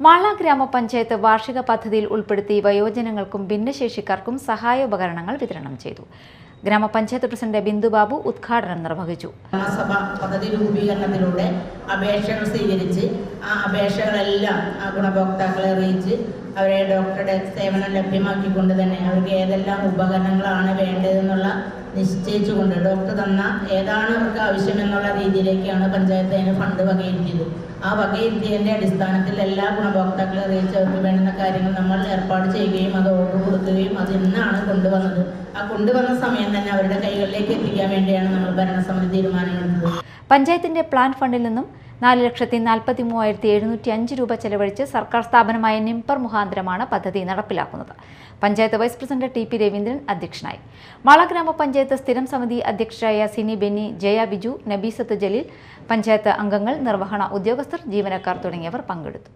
മാള ഗ്രാമപഞ്ചായത്ത് വാർഷിക പദ്ധതിയിൽ ഉൾപ്പെടുത്തി വയോജനങ്ങൾക്കും ഭിന്നശേഷിക്കാർക്കും സഹായോപകരണങ്ങൾ വിതരണം ചെയ്തു. ഗ്രാമപഞ്ചായത്ത് പ്രസിഡന്റ് ബിന്ദു ബാബു ഉദ്ഘാടനം നിർവഹിച്ചു. സഭ പദ്ധതി രൂപീകരണത്തിലൂടെ അപേക്ഷകൾ സ്വീകരിച്ച് ആ അപേക്ഷകളെല്ലാം ഗുണഭോക്താക്കളെ അറിയിച്ച് അവരെ ഡോക്ടറുടെ സേവനം ലഭ്യമാക്കിക്കൊണ്ട് തന്നെ അവർക്ക് ഏതെല്ലാം ഉപകരണങ്ങളാണ് വേണ്ടതെന്നുള്ള നിശ്ചയിച്ചുകൊണ്ട് ഡോക്ടർ തന്ന ഏതാണ് അവർക്ക് ആവശ്യമെന്നുള്ള രീതിയിലേക്കാണ് പഞ്ചായത്ത് അതിന് ഫണ്ട് വകയിരുത്തിയത്. ആ വകയിരുത്തിയതിന്റെ അടിസ്ഥാനത്തിൽ എല്ലാ ഗുണഭോക്താക്കളെ അറിയിച്ച് അവർക്ക് വേണ്ടുന്ന കാര്യങ്ങൾ നമ്മൾ ഏർപ്പാട് ചെയ്യുകയും അത് ഓർഡർ കൊടുക്കുകയും അത് ഇന്നാണ് കൊണ്ടുവന്നത്. ആ കൊണ്ടുവന്ന സമയം തന്നെ അവരുടെ കൈകളിലേക്ക് എത്തിക്കാൻ വേണ്ടിയാണ് നമ്മൾ ഭരണസമിതി തീരുമാനമെടുത്തത്. പഞ്ചായത്തിന്റെ പ്ലാൻ ഫണ്ടിൽ നിന്നും നാല് ലക്ഷത്തി നാൽപ്പത്തി മൂവായിരത്തി എഴുന്നൂറ്റി അഞ്ച് രൂപ ചെലവഴിച്ച് സർക്കാർ സ്ഥാപനമായ നിംപർ മുഖാന്തരമാണ് പദ്ധതി നടപ്പിലാക്കുന്നത്. Panchayat vice president T P Raveendran അധ്യക്ഷനായി. മാള ഗ്രാമപഞ്ചായത്ത് സ്ഥിരം സമിതി അധ്യക്ഷരായ സിനി ബെന്നി ജയ ബിജു നബീസത്ത് ജലീൽ പഞ്ചായത്ത് അംഗങ്ങൾ നിർവഹണ ഉദ്യോഗസ്ഥർ ജീവനക്കാർ തുടങ്ങിയവർ പങ്കെടുത്തു.